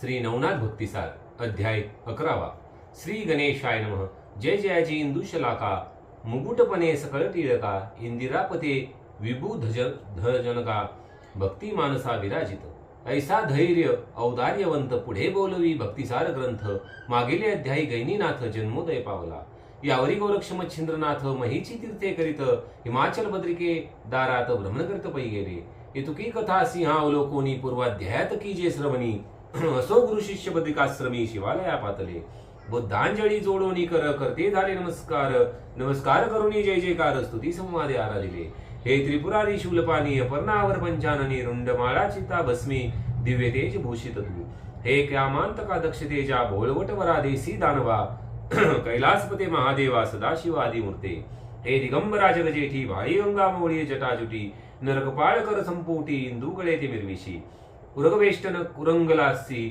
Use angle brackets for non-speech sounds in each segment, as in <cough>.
श्री नवनाथ भक्तिसार अध्याय अकरावा. श्री गणेशाय नमः. जय जयाजी इंदुशलाका मुकुटपणे सकळ टिळका इंदिरापते विभू धज धजनका. भक्ती मानसा विराजित. ऐसा धैर्य औदार्यवंत पुढे बोलवी भक्तिसार ग्रंथ. मागील अध्यायी गैनीनाथ जन्मोदय पावला. यावरी गोरक्ष मच्छिंद्रनाथ महीची तीर्थे करीत. हिमाचल बद्रिके दारात भ्रमण करीत पै गेले. येतुकी कथा सिंहावलोकोनी पूर्वाध्यायात की जे श्रवणी. <clears throat> असो गुरु शिष्य बदिकाश्रमी शिवालया पातले बुद्धांजली जोडोनी कर करते झाले नमस्कार. नमस्कार करुणी जय जयकार स्तुती संवादे आराधिले. हे त्रिपुरारी शूलपानी पर्णावर पंचाननी रुंडमाळा चिता भस्मी दिव्य तेज भूषित तू हे क्यामांतका दक्ष तेजा भोळवट वरादेसी दानवा. <clears throat> कैलासपते महादेवा सदाशिवादी मूर्ते. हे दिगंबरा जगजेठी भाळी गंगा जटाजुटी नरकपाळ कर हिंदू गळे ते मिरविशी उरगवेष्टन कुरंगलासी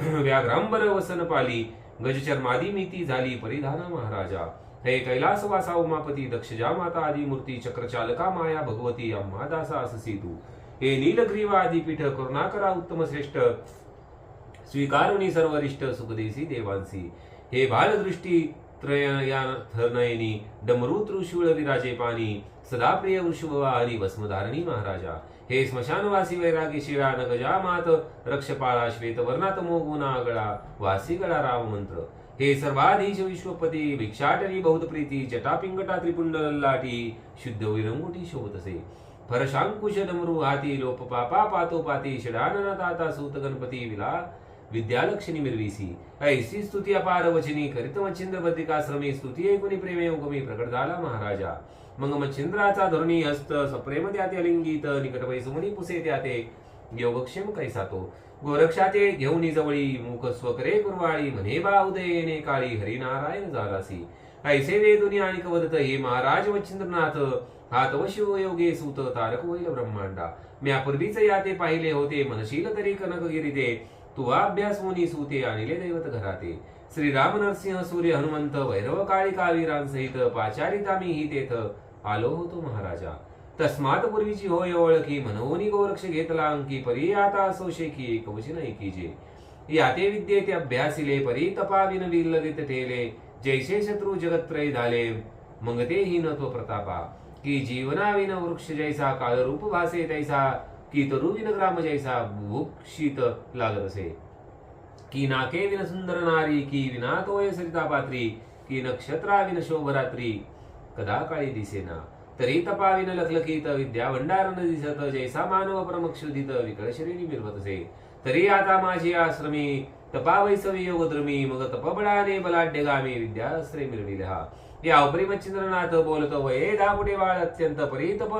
व्याघ्रांबर वसन पाली। गजचर्मादी मिती झाली परिधाना महाराजा। हे कैलासवासा उमापती दक्षजा माता आदी मूर्ती चक्रचालका माया भगवती अम्मा दासा अससी तू हे नीलग्रीवा आदी पीठ करुणाकरा उत्तम श्रेष्ठ स्वीकारुणी सर्वरिष्ट सुखदेसी देवांसी। हे बालदृष्टी त्रयया डमरू त्रुशूळ विराजे पाणी सदाप्रिय वृषभवाहनी भस्मधारणी महाराजा। हे स्मशानवासी वैरागी शिळा नगजा मात रक्षपाळा श्वेत वर्णात मोगुना गळा वासी गळा राम मंत्र. हे सर्वाधीश विश्वपती भिक्षाटनी बहुत प्रीती जटापिंगटा त्रिपुंड लाटी शुद्ध विरंगुटी शोभतसे. फरशांकुश डमरू हाती लोप पापा पातो पाती षडानना ताता सूत गणपती विला विद्यालक्षणी మెరివేసి ఐసి స్థుతి अपार वचनी करित मच्छिंद्र बद्रिकाश्रमी स्तुती ऐकुनी प्रेमे उगमी प्रकट हस्त सप्रेम त्याते अलिंगित निकट वैसुमनी पुसे त्याते योगक्षेम कैसा तो गोरक्षाते घेऊन जवळी मुख स्वकरे कुरवाळी म्हणे बा उदयेने काळी हरिनारायण झालासी। ऐसे वेदुनी आणि कवदत हे महाराज मच्छिंद्रनाथ। हा शिव योगे सूत तारक होईल ब्रह्मांडा। म्या पूर्वीच याते पाहिले होते मनशील तरी कनकगिरी ते तुवा अभ्यास मुनी सूते आणले दैवत घराते श्री राम नरसिंह सूर्य हनुमंत वैरव काळी कावीरांसहित पाचारितामी ही तेथ आलो होतो महाराजा तस्मात पूर्वीची होय ओळखी मनवोनी गोरक्ष घेतला अंकी परी आता असो शेखी कवचिन ऐकीजे याते विद्ये अभ्यासिले परी तपाविन विल्लवित ठेले जैसे शत्रू जगत्रय झाले मग ते ही न तो प्रतापा की जीवनाविन वृक्ष जैसा काळरूप भासे तैसा की तरुविन ग्राम जैसा भूक्षित लागत असे की नाके विन सुंदर नारी की विना तोय सरिता पात्री की नक्षत्रा विन शोभरात्री कदा काळी दिसेना तरी तपाविन लखलखीत विद्या भंडार न दिसत जैसा मानव प्रमक्षुधित विकळ शरीरी मिरवत असे तरी आता माझी आश्रमी तपावैसवी योगद्रमी मग तपबळाने बलाढ्यगामी विद्याश्रय मिरविले हा या उपरिमच्छिंद्रनाथ बोलत वये दापुटे बाळ अत्यंत परीतप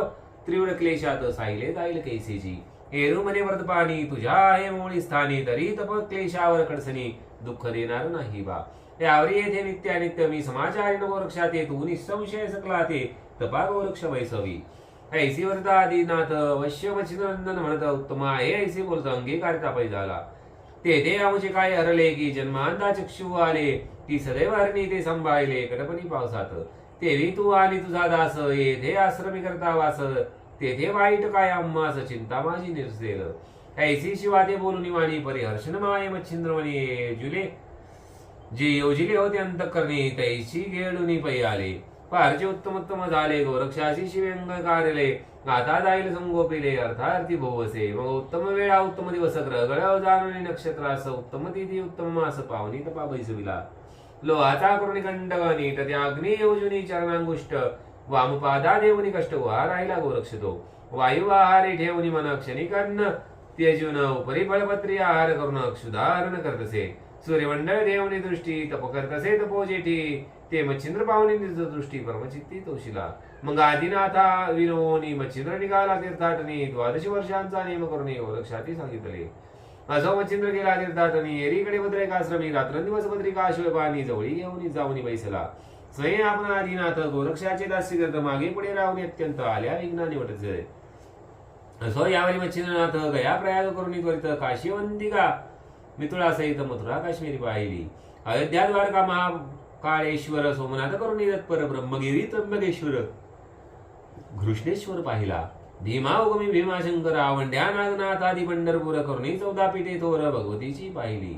तीव्र क्लेशात साहिले जाईल कैसेची एरू मने व्रतपाणी तुझ्या आहे मोळी स्थानी तरी तप क्लेशावर कडसणी दुःख देणार नाही बा. यावरी येथे नित्यानित्य मी समाचारी नववृक्षात तू निसंशय सकला ते तपा गोरक्ष वैसवी ऐसी वर्ता आदिनाथ वश्य मच्छिंद्रनंदन म्हणत उत्तम आहे ऐसी बोलत अंगीकारिता पै झाला ते ते आमचे काय हरले की जन्मांदा चक्षु आले की सदैव हरणी ते सांभाळले कडपणी पावसात. तेवी तू आणि तुझा दास येथे आश्रमी करता वास. तेथे वाईट काय आम्हास चिंता माझी निरसेल ऐसी शिवाते बोलून वाणी परिहर्षण माये मच्छिंद्रमणी जुले. जे योजिले होते अंतकरणी तैशी घेडून पै आले फारचे उत्तमोत्तम झाले गोरक्षाशी शिव्यंग कारले आता जाईल संगोपिले अर्थार्थी भोवसे. मग उत्तम वेळा उत्तम दिवस ग्रह गळव जाणून नक्षत्रास उत्तम तिथी उत्तम मास पावनी तपा बैसविला लोहाचा करुणी कंड नीट त्या अग्नी योजनी चरणांगुष्ट. वामपादा देवनी कष्ट वा राहिला गोरक्ष तो वायु आहारी ठेवनी मन क्षणिकन्न त्यजून उपरी फळपत्री आहार करून क्षुधारण करतसे। सूर्यमंडळ देवनी दृष्टी तप करतसे तपोजेठी ते मच्छिंद्र पावनी दृष्टी परमचित्ती तोशिला। मग आदिनाथा विनोनी मच्छिंद्र निघाला तीर्थाटनी द्वादश वर्षांचा नेम करून गोरक्षाती सांगितले। असो मच्छिंद्र गेला तीर्थाटनी एरीकडे भद्रेकाश्रमी रात्रंदिवस भद्रिका पाणी जवळी घेऊन जाऊनी बैसला। स्वयं आपण आदिनाथ गोरक्षाचे दास्य करत मागे पुढे राहून अत्यंत आल्या विघ्नाने वाटत असो यावेळी मच्छिंद्रनाथ गया प्रयाग करून त्वरित काशीवंतिका मिथुळा सहित मथुरा काश्मीरी पाहिली. अयोध्या द्वारका महाकाळेश्वर सोमनाथ करून तत्पर ब्रह्मगिरी त्र्यंबकेश्वर घृष्णेश्वर पाहिला. भीमा उगमी भीमाशंकर आवंड्या नागनाथ आदी पंढरपूर करुणी चौदा पीठे थोर भगवतीची पाहिली.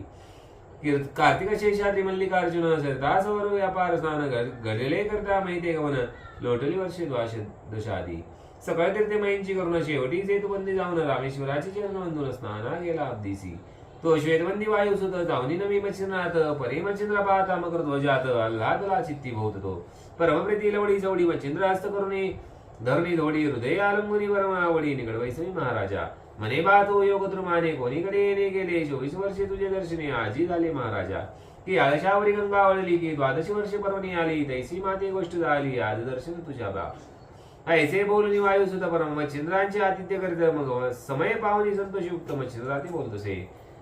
कार्तिक शेषादी मल्लिकार्जुन सरता सवर व्यापार स्नान घडले करता माहिती म्हणा? लोटली वर्षे द्वाश दशादी सकाळ ते माईंची करून शेवटी सेतुबंदी जाऊन रामेश्वराची चरण स्नान स्नाना गेला अब्दिसी तो श्वेतबंदी वायू सुत जाऊनी नवी मच्छिंद्रात परी मच्छिंद्रा पाहता मकर ध्वजात आल्हादला चित्ती भोवत तो. परमप्रीती लवडी चवडी मच्छिंद्र हस्त करुणी. धरणी धोडी हृदय आलंबुनी वरमावडी. निकड वैसवी महाराजा. मने बातो योग द्रुमाने कोणीकडे येणे गेले चोवीस वर्षे तुझे दर्शने आजी झाले महाराजा की आळशावरी गंगा वळली की द्वादशी वर्षे पर्वणी आली तैसी माते गोष्ट झाली आज दर्शन तुझ्या बा ऐसे बोलून वायू सुद्धा परम मच्छिंद्रांचे आतिथ्य करीत मग समय पाहुणी संतोषयुक्त मच्छिंद्रा ते बोलतसे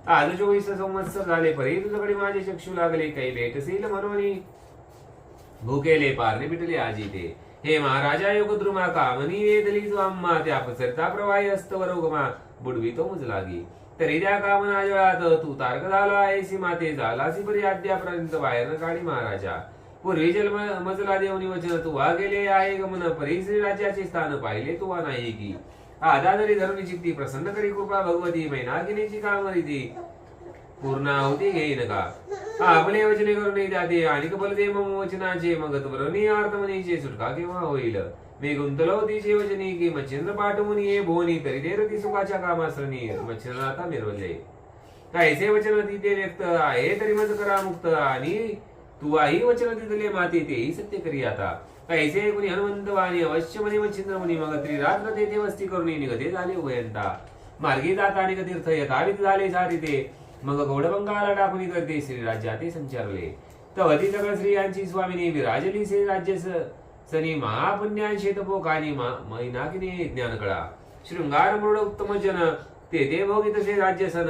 आज चोवीस संवत्सर झाले परी तुझ्याकडे माझे चक्षु लागले काही भेटसील म्हणून भूकेले पारणे पिटले आजी ते हे महाराजा योगद्रुमा कामनी वेदली जो आम्हा त्या पसरता प्रवाही अस्तवर उगमा बुडवी तो मुज लागी तरी त्या कामना जळात तू तारक झाला आहेसी माते झालासी परी अद्यापर्यंत बाहेर काढी महाराजा. पूर्वी जल मजला देवनी वचन तू वा गेले आहे गमन परी श्री राज्याचे स्थान पाहिले तू वा नाही की. आधा जरी धरुणी चित्ती प्रसन्न करी कृपा भगवती मैनागिनीची कामरी ती पूर्ण आहुती घेईन का? आपले वचने करून जाते आणि बलदे मम वचनाचे मग त्वरणी अर्थमनीचे सुटका केव्हा होईल? मी गुंतलो तिचे वचनी की मच्छिंद्र पाठवून ये भोवनी तरी ते रती सुखाच्या कामासरणी मच्छिंद्र आता मिरवले कायचे वचन तिथे व्यक्त आहे तरी मज करा मुक्त आणि तू आई वचन दिले माते तेही सत्य करी आता कायचे कुणी हनुमंत वाणी अवश्य म्हणे मच्छिंद्र मुनी मग त्रिरात्र तेथे वस्ती करून निगते झाले उभयंता मार्गी जाता आणि तीर्थ यथाविध झाले सारी ते मग गौडबंगाला टाकून करते श्रीराज्या ते संचारले तवती सगळ स्त्रियांची स्वामिनी विराजली श्री राज्य सनी महापुण्यान शेतपोकानी मैनाकिनी ज्ञान कळा शृंगार मृड उत्तम जन ते ते भोगित से राज्य सन.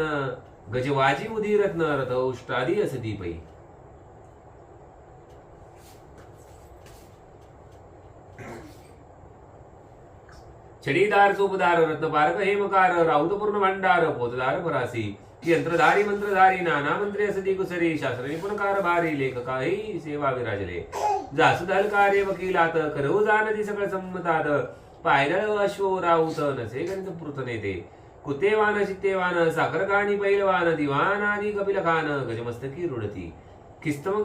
गजवाजी उदी रत्न रथ उष्टादी असती पै. छडीदार चोपदार रत्नपारक हेमकार राऊतपूर्ण भांडार पोतदार फरासी. यंत्रधारी मंत्रधारी नाना मंत्री असती कुसरी शास्त्र निपुणकार भारी लेखकाही सेवा विराजले. जासुदल कार्य वकिलात करऊ जाणती सकळ संमतात. पायदळ अश्व राऊत नसे गणित पृथ नेते. कुतेवान चित्तेवान साखरकानी पैलवान दिवान आदी कपिल खान गजमस्तकी रुडती. खिस्तम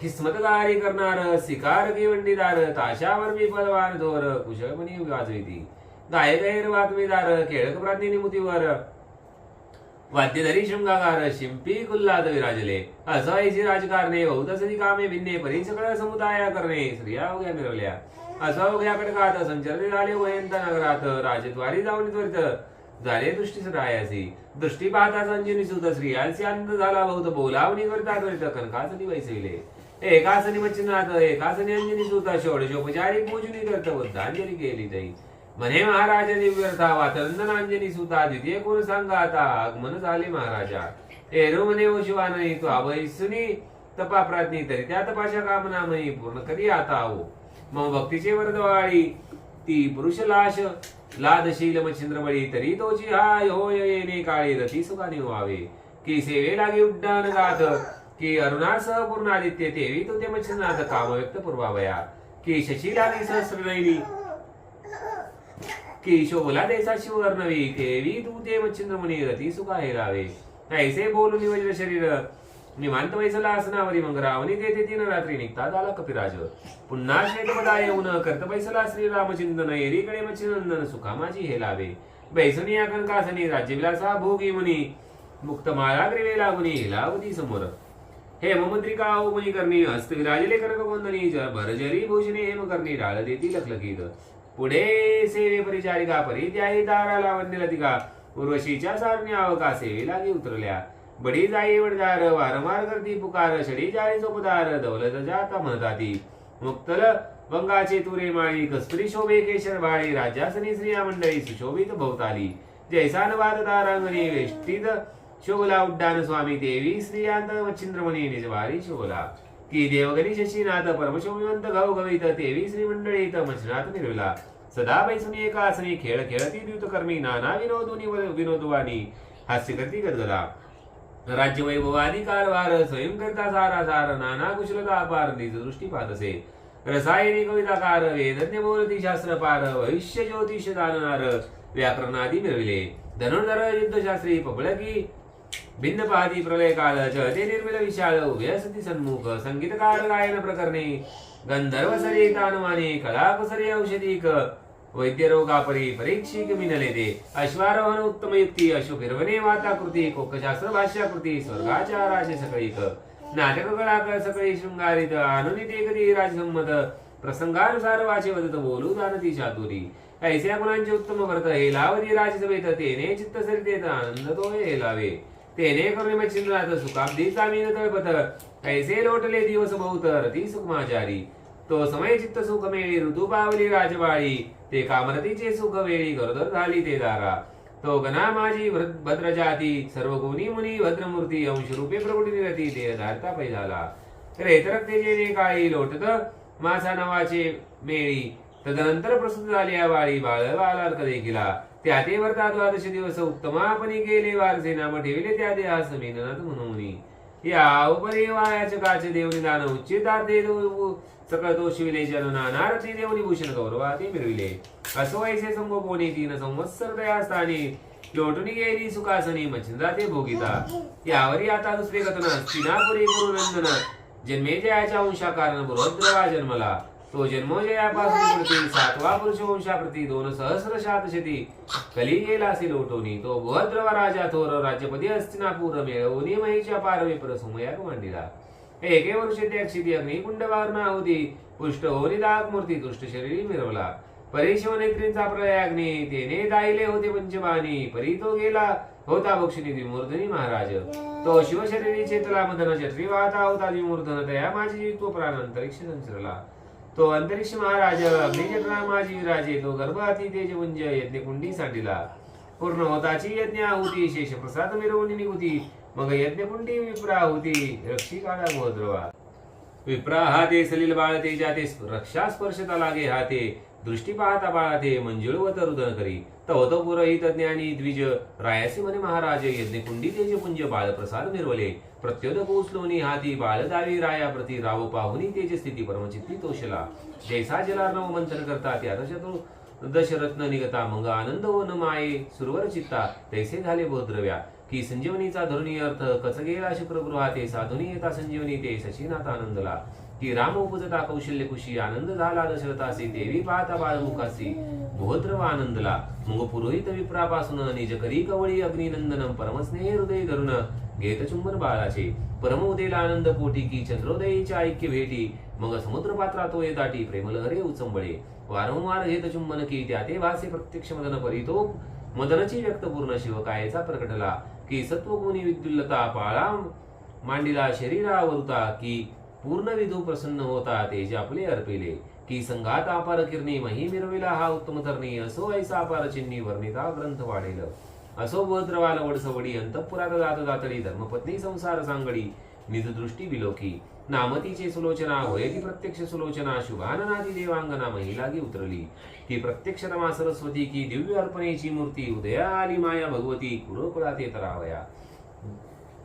खिस्मतगारी करणार शिकार वंडीदार ताशावर विफलवान धोर कुशळमणी वाजविती गायक बातमीदार खेळक प्राज्ञ निमुतीवर. वाद्यधरी शृंगाकार शिंपी कुल्लाद विराजले। असवायची राजकारणे बहुतसरी कामे भिन्ने परी सकळ समुदाया करणे स्त्रिया उघ्या मिरवल्या। असा उघ्या कडकात संचरते झाले वयंत नगरात राजद्वारी जाऊन त्वरित झाले दृष्टी सदायासी। दृष्टी पाहता संजीवनी सुत स्त्रियांचे आनंद झाला बहुत बोलावणी करता त्वरित कनकासनी वैसविले। एकासनी मच्छिनाथ एकासनी अंजनी सुता षोडशोपचारी पूजनी करत बुद्धांजली केली जाई। म्हणे महाराज दिव्यर्था वातंदनांजनी सुता द्वितीय कोण सांगा आता आगमन झाले महाराजा. एरो म्हणे व शिवाननी तो अभयसुनी तपा प्राज्ञी तरी त्या तपाशा कामना म्हणी पूर्ण करी आता हो. मग भक्तीचे वरदवाळी ती पुरुष लाश लादशील मच्छिंद्रमळी तरी तोची हाय होय येणे काळी रती सुखाने व्हावे. की सेवे लागे उड्डाण गात की अरुणासह पूर्ण आदित्य तेवी तो ते मच्छिंद्रनाथ काम व्यक्त पूर्वावया. की सहस्र सहस्रनयनी की शोभला देसा शिवर्णवी खेवी तू ते मच्छिंद्रमुनी रती सुखा हेरावे ऐसे बोलून वज्र शरीर. निवांत वैसला आसनावरी मग रावणी. तेथे तीन रात्री निघता झाला कपिराज पुन्हा श्वेतपदा येऊन करत बैसला श्रीरामचिंतन एरीकडे मच्छिनंदन सुखा माझी हे लावे. बैसुनी आकंकासनी राज्यविलासा भोगी मुनी. मुक्त माळा ग्रीवे लागुनी हिलावती समोर. हे मुद्रिका मुनी करणी हस्त विराजले कनक गोंदनी भरजरी भूषणे हेम करणी डाळ देती लखलखीत. पुढे सेवे परिचारिका परित्याही दाराला वंदिलतिका उर्वशीच्या सारण्या अवका सेवेला लागी उतरल्या. बडी जाई वडदार वारंवार करती पुकार शडी जाई सोपदार दौलत जाता म्हणताती मुक्तल वंगाचे तुरे माळी कस्तुरी शोभे केशर बाळी राज्यासनी स्त्रिया मंडळी सुशोभित भोवताली. जैसान वाद तारांगणी वेष्टीत शोभला उड्डाण स्वामी देवी स्त्रियांत मच्छिंद्रमणी निजवारी शोभला. की देवगणी शशीनाथ परमशिवंत गाव गवित तेवी श्रीमंडळी मचनात निर्विला सदा बैसुनी एकासनी खेळ खेळती द्युत कर्मी नाना विनोदुनी विनोदवानी हास्य करती गदगदा. राज्य वैभवादी कारभार स्वयं करता सारा सार नाना कुशलता अपार निज दृष्टी पाहत असे रसायनी कविताकार वेदज्ञ बोलती शास्त्रपार भविष्य ज्योतिष दाननार व्याकरणादी मिळविले. धनुर्धर युद्धशास्त्री पबळकी भिन्न प्रलयकाल प्रलय ते निर्मिल विशाल व्यसती सन्मुख संगीतकार गायन प्रकरणे गंधर्व सरी कलाप सरे औषधिक वैद्यरोगापरी परीक्षिक मिनले ते अश्वारोहण उत्तम युक्ती अशोक हिरवणे वाताकृती कोकशास्त्र भाष्याकृती स्वर्गाच्या राजे सकळीक नाटक कलाकार सकळी शृंगारित अनुनित कधी राजसंमत प्रसंगानुसार वाचे वदत बोलू दानती चातुरी ऐसे गुणांचे उत्तम भरत हे लावती राजसभेत तेने चित्त सरितेत आनंद तो हे लावे तेने करुणे मच्छिंद्रात सुखाब्दी मी तळपत कैसे लोटले दिवस बहुत रती सुखमाचारी। तो समय चित्त सुख मेळी ऋतू पावली राजवाळी ते कामरतीचे सुख वेळी गरोदर झाली ते दारा। तो गणा माझी भद्र जाती सर्व गुणी मुनी भद्रमूर्ती अंश रूपे प्रगुटी रती ते धारता पैजाला रेतरक्तेचे काळी लोटत मासा नवाचे मेळी। तदनंतर प्रसिद्ध झाली या वाळी बाळ बालार्क देखिला। त्या ते वर्ता द्वादश दिवस उत्तमापणी गेले वारसे नाम ठेविले त्या देहास समीननाथ म्हणून या उपरी वायाचकाचे देवनी दान उच्चितार्थे सकळ तो जनना नारती देवनी भूषण गौरवा ते मिळविले. असो ऐसे संगोपोनी तीन संवत्सर दयास्थानी. लोटून गेली सुखासनी मच्छिंद्रा ते भोगिता. यावरी आता दुसरे कथन चिनापुरी गुरुनंदन. जन्मे जयाच्या अंशा कारण बृहद्रवा जन्मला तो जन्मोजयापासून प्रती सातवा पुरुष वंशाप्रती दोन सहस्र शातशती. कली गेला असे लोटोनी तो बृहद्रवा राजा थोर राज्यपती हस्तिनापूर मिळवून महीच्या पारवे परसुमयाक मांडिला. एके वर्ष त्याक्षिती अग्निकुंड वारणा होती पुष्ट होरी दाग मूर्ती दुष्ट शरीरी मिरवला. परेशव नेत्रींचा प्रलय अग्नी तेने दाहिले होते पंचमानी परी तो गेला होता भक्षिणी विमूर्धनी महाराज. तो शिवशरीरी चेतला मदन चत्री वाहता होता विमूर्धन तया माझी जीवित्व प्राण अंतरिक्ष संचरला. तो अंतरिक्ष महाराजा अग्निजठरा माझी तो गर्भाती तेजवंज यज्ञकुंडी सांडिला. पूर्ण होताची यज्ञ आहुती शेष प्रसाद मिरवणी निघुती. मग यज्ञकुंडी विप्रा होती रक्षी काळा गोद्रवा. विप्रा हाते सलील बाळ ते जाते रक्षा स्पर्शता लागे हाते. दृष्टी पाहता बाळा ते मंजुळवत रुदन करी. तव तो पुरोहित द्विज रायासी मने महाराज यज्ञकुंडी तेज पुंज बाळ निर्वले। प्रत्योद प्रत्योदक हाती बाळदावी राया प्रती राव पाहुनी तेज स्थिती परमचित्ती तोषला। जैसा जलार्णव मंथन करता त्या दशतु दशरत्न निगता मंग आनंद व न माये। सुरवर चित्ता तैसे झाले बोद्रव्या की संजीवनीचा धरुणी अर्थ कचगेला शुक्रगृहा ते साधुनी येता संजीवनी ते सचिनाथ आनंदला की राम उपजता कौशल्य कुशी आनंद झाला दशरथासी देवी पाहता बाळमुखासी भोद्रव आनंदला मग पुरोहित विप्रापासून निज करी कवळी अग्निनंदनम परमस्नेह हृदय धरुण घेत चुंबन बाळाचे. परम उदेला आनंद पोटी की चंद्रोदयीच्या ऐक्य भेटी. मग समुद्र पात्रात तो दाटी प्रेमलहरे उचंबळे. वारंवार घेत चुंबन की त्या ते भासे प्रत्यक्ष मदन परितो मदनची व्यक्त पूर्ण शिवकायेचा प्रकटला. की सत्वगुणी विद्युल्लता पाळा. मांडिला शरीरावरुता की पूर्ण विधू प्रसन्न होता तेज आपले अर्पिले. की संघात अपार किरणी मही मिरविला हा उत्तम धरणी. असो ऐसा अपार चिन्नी वर्णिता ग्रंथ वाढेल. असो भद्रवाल वडसवडी अंतपुरात जात जातडी धर्मपत्नी संसार सांगडी. निज दृष्टी विलोकी. नामतीचे सुलोचना होय की प्रत्यक्ष सुलोचना. शुभाननादी देवांगना महिलागी उतरली. ती प्रत्यक्ष रमा सरस्वती की दिव्य अर्पणेची मूर्ती. उदया आली माया भगवती कुळकुळा ते तरावया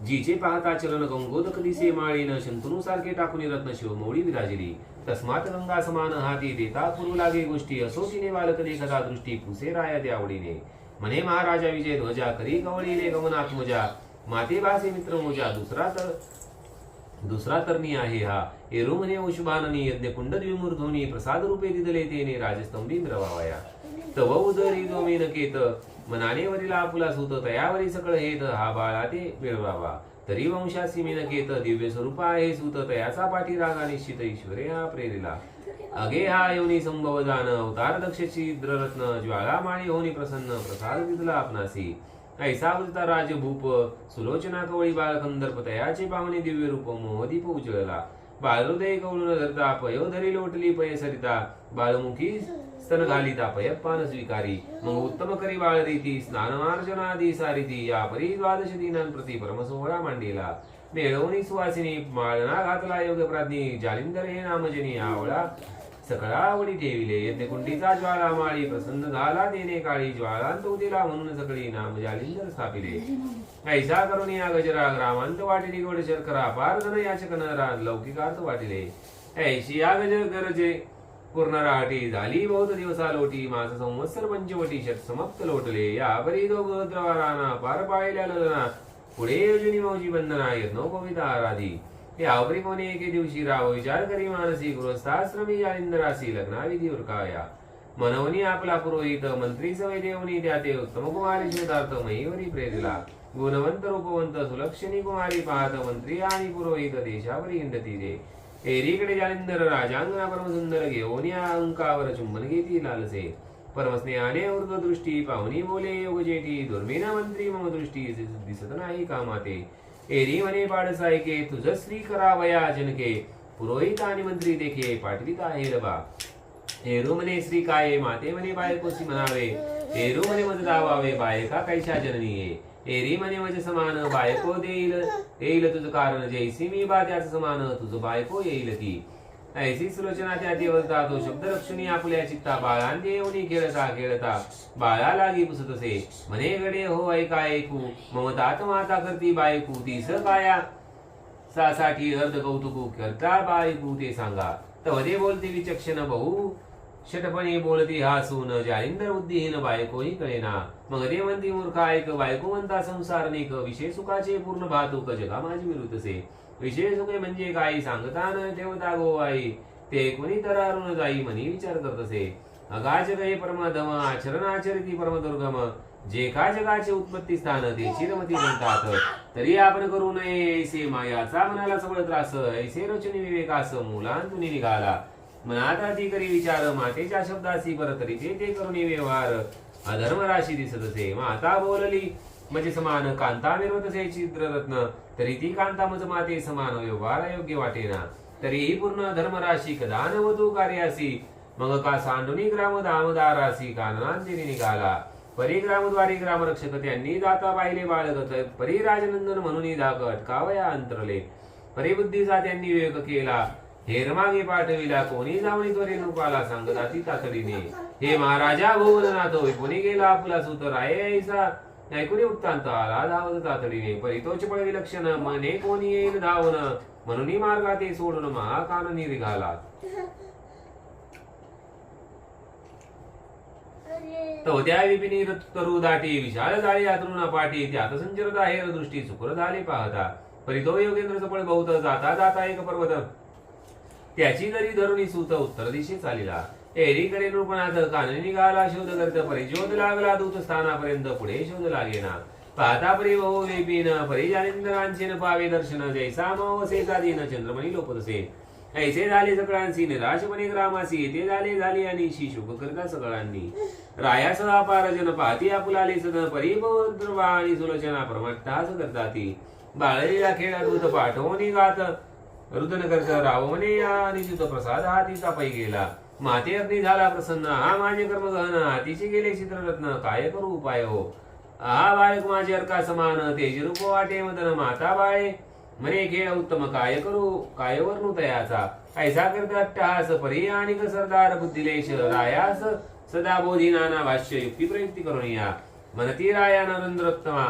जीचे पाहता चलन गंगोदक दिसे माळीन शंतनू सारखे टाकून रत्न शिवमौळी विराजिली. तस्मात गंगा समान हाती देता पुरू लागे गोष्टी असो तिने बालक देखता दृष्टी पुसे राया द्यावडीने म्हणे महाराजा विजय ध्वजा करी कवळीले गमनात्मजा माते भासे मित्र मोजा दुसरा तर दुसरा तरणी आहे हा. एरोमने म्हणे यज्ञकुंड यज्ञ कुंड द्विमूर्धोनी प्रसाद रूपे दिदले तेने राजस्तंभी मिरवावया तव उदरी दोमेन केत मनाने वरील आपुला सुत तयावरी सकळ हेत हा बाळा ते मिळवावा तरी वंशासी मी मेनकेत दिव्य स्वरूप आहे सुत तयाचा पाठी रागा निश्चित ईश्वरे हा प्रेरिला. अगे हा योनी संभव जाण अवतार दक्ष द्ररत्न ज्वाला माळी होनी प्रसन्न प्रसाद दिला आपणासी. ऐसा वृता राजभूप सुलोचना कवळी बाळकंदर्प तयाचे पाहुणे दिव्य रूप मोहदीप उजळला. बाळहृदय गौण धरता पयोधरी लोटली पय सरिता बाळमुखी स्तन घालिता पयप्पान स्वीकारी मग उत्तम करी बाळ रीती स्नानमार्जनादी सारिती या परी द्वादश दिनांप्रती परमसोहळा मांडिला मेळवणी सुवासिनी माळना घातला योग प्राज्ञी जालिंदर हे नामजनी आवळा सकळा ठेविले यज्ञ कुंडीचा ज्वाळा माळी प्रसन्न झाला देणे काळी ज्वालांत उदिला म्हणून सकळी नाम जालिंदर स्थापिले. ऐसा करून या गजरा ग्रामांत वाटिली गोड शर्करा पार धन याचक नरा लौकिकार्थ वाटिले. ऐशी या गज गरजे पूर्ण राहटी झाली बहुत दिवसा लोटी मास संवत्सर पंचवटी शत समाप्त लोटले. या परी दोघ द्रवाराना पार पाळल्या ललना. पुढे योजनी मौजी बंधना यत्नो कविता आराधी. हे आवरी कोणी एके दिवशी राव विचार करी मानसी गृहस्थाश्रमी जालिंदरासी लग्नाविधी उरकाया मनवनी आपला पुरोहित मंत्री सवय देवनी त्या ते उत्तम कुमारी शोधार्थ महीवरी प्रेरिला गुणवंत रूपवंत सुलक्षणी कुमारी पाहत मंत्री आणि पुरोहित देशावरी हिंडती दे एरीकडे जालिंदर राजांगना परमसुंदर घेऊन या अंकावर चुंबन घेती लालसे. परमस्नेहाने ऊर्ध्व दृष्टी पाहुणी बोले योगजेटी दुर्मिना मंत्री मम दृष्टी दिसत नाही कामाते. एरी म्हणे पाडस ऐके तुझ श्री करावया जनके. पुरोहित आणि मंत्री देखे पाठवित आहे रबा. हेरू म्हणे श्री काय माते म्हणे बायकोसी म्हणावे. हेरू म्हणे मज दावावे बायका कैशा जननी ये एरी म्हणे मज समान बायको देईल. येईल तुझ कारण जैसी मी बा त्याच समान तुझ बायको येईल की. ऐसी सुलोचना त्या देवता तो शब्द रक्षणी आपल्या चित्ता बाळान देवनी खेळता खेळता बाळा लागी पुसतसे म्हणे गडे हो ऐका ऐकू ममतात माता करती बायकू तीस काया। सासाठी अर्ध कौतुकू करता बायकू ते सांगा तवदे बोलते विचक्षण बहु। शटपणे बोलती हासून जालिंदर बुद्धीहीन बायकोही कळेना मग देवंती मूर्ख ऐक बायको म्हणता संसार नेक. विषय सुखाचे पूर्ण भातुक जगा माझी विरुद्धसे विषय सुखे म्हणजे काय सांगता न ठेवता गो आई ते कोणी तरारून जाई म्हणी विचार करतसे अगाच गये परमधम आचरण आचरिती परमदुर्गम. जे का जगाचे उत्पत्ती स्थान ते चिरमती म्हणतात. तरी आपण करू नये ऐसे मायाचा मनाला सगळं त्रास. ऐसे रचनी विवेकास मुलांतून निघाला. मनात करी विचार मातेच्या शब्दासी परत तरी ते ते करून व्यवहार. अधर्म राशी दिसत असे माता बोलली म्हणजे समान कांता निर्वत असे चित्ररत्न. तरी ती कांता मज माते समान व्यवहार योग्य वाटेना. तरीही पूर्ण धर्मराशी कदा नवतू कार्यासी. मग का सांडुनी ग्राम दामदारासी काननांजली निघाला. परी ग्रामद्वारी ग्रामरक्षक त्यांनी दाता पाहिले बाळगत परिराजनंदन म्हणून धाक अटकावया अंतरले. परिबुद्धीचा त्यांनी विवेक केला. हेरमागे पाठविला कोणी जावणी त्वरे रूपाला सांगत अति तातडीने हे महाराजा भुवननाथ होय कोणी गेला आपला सुत आहे ऐसा ऐकुनी वृत्तांत आला धावत तातडीने परितोच पळवी लक्षण मने कोणी येईल धावन म्हणून मार्गा ते सोडून महाकान निघाला तो त्या विपिनी करू दाटी विशाल जाळी आतरुण पाठी त्यात संचरत आहे दृष्टी सुकर झाली पाहता परितो योगेंद्र चपळ बहुत जाता जाता एक पर्वत त्याची जरी धरुणी सुत उत्तर दिशी चालिला एरीकडे नृपणाथ काननी गाला शोध करत परिशोध लागला दूत स्थानापर्यंत पुढे शोध लागेना. पाहता परी बहु वेपीन परी न पावे दर्शन जैसा मावसेचा दिन चंद्रमणी लोपदसे ऐसे झाले सकळांसी निराशपणे ग्रामासी ते झाले झाले आणि शुभ करता सगळ्यांनी रायासह अपार जन पाहती आपुलाले सद परिभद्रवा आणि सुलोचना प्रमट्टाच करता ती. बाळलेला खेळ दूत पाठवणी गात रुदन करत रावमने या आणि तुझ प्रसाद हातीचा पै गेला. माते अग्नी झाला प्रसन्न. हा माझे कर्म गहन हातीचे गेले चित्ररत्न. काय करू उपाय हो? हा बाळक माझे अर्का समान. तेज रूप वाटे मदन माता बाळे. म्हणे खेळ उत्तम काय करू? काय वर्णू तयाचा ऐसा करता अट्टहास. परी आणि सरदार बुद्धिलेश रायास. सदा बोधी नाना भाष्य युक्ती प्रयुक्ती करून या मनती राया नरेंद्रोत्तमा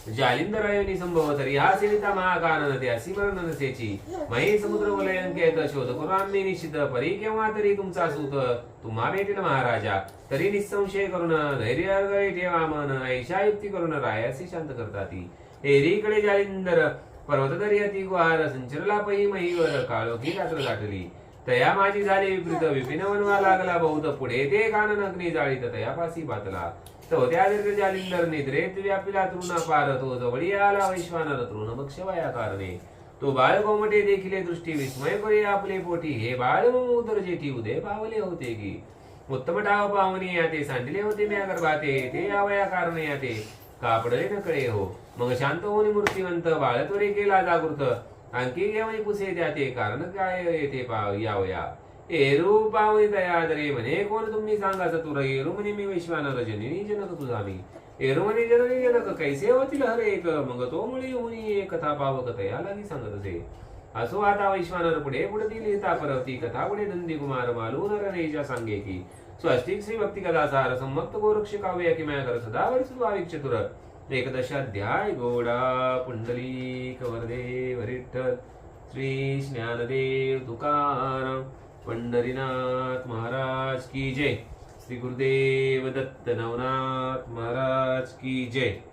म्हणजे जालिंदर आयोनी तरी हा सेविता महाकानन ते असी नसेची मही समुद्र वलयंकेत शोध करून आम्ही निश्चित परी केव्हा तरी तुमचा सूत. तुम्हा भेटेल महाराजा. तरी निसंशय करून धैर्य ठेवा मन ऐशा युक्ती करून रायासी शांत करताती एरीकडे जालिंदर पर्वतदरी अति गुहार संचरला पही महीवर काळोखी रात्र गाठली तया माझी झाली विपरीत विपिन वनवा लागला बहुत. पुढे ते कानन अग्नी जाळीत तयापासी बातला. तो त्या दीर्घ तो जवळी आला वैश्वानर तृण. कारणे. तो बाळ कोमटे देखिले दृष्टी विस्मय करी आपले पोटी. हे बाळ उदर जेठी उदय पावले होते की. उत्तम टाव पावनी या ते सांडले होते म्या गर्भाते ते यावया कारणे या ते कापडले नकळे हो. मग शांत होऊन मूर्तिवंत बाळ त्वरे केला जागृत. आणखी घेऊन पुसे द्या ते कारण काय येते पाव यावया. एरू पावनी दया दरे म्हणे कोण तुम्ही सांगा चतुर एरू म्हणे मी वैश्वानर जननी जनक तुझा मी एरू म्हणे जननी जनक कैसे होतील हर एक मग तो मुळे होणी कथा पावक तया लागी सांगत असे असो आता वैश्वानर पुढे पुढे दिली परवती कथा पुढे नंदी कुमार मालू नरनेजा सांगे की स्वस्तिक श्री भक्ती कथा सार संमक्त गोरक्ष काव्य की कर सदा वरिष्ठ चतुर एकदशाध्याय गोडा पुंडली कवरदे वरिठ्ठल श्री ज्ञानदेव तुकाराम पंढरीनाथ महाराज की जय. श्री गुरुदेव दत्त नवनाथ महाराज की जय.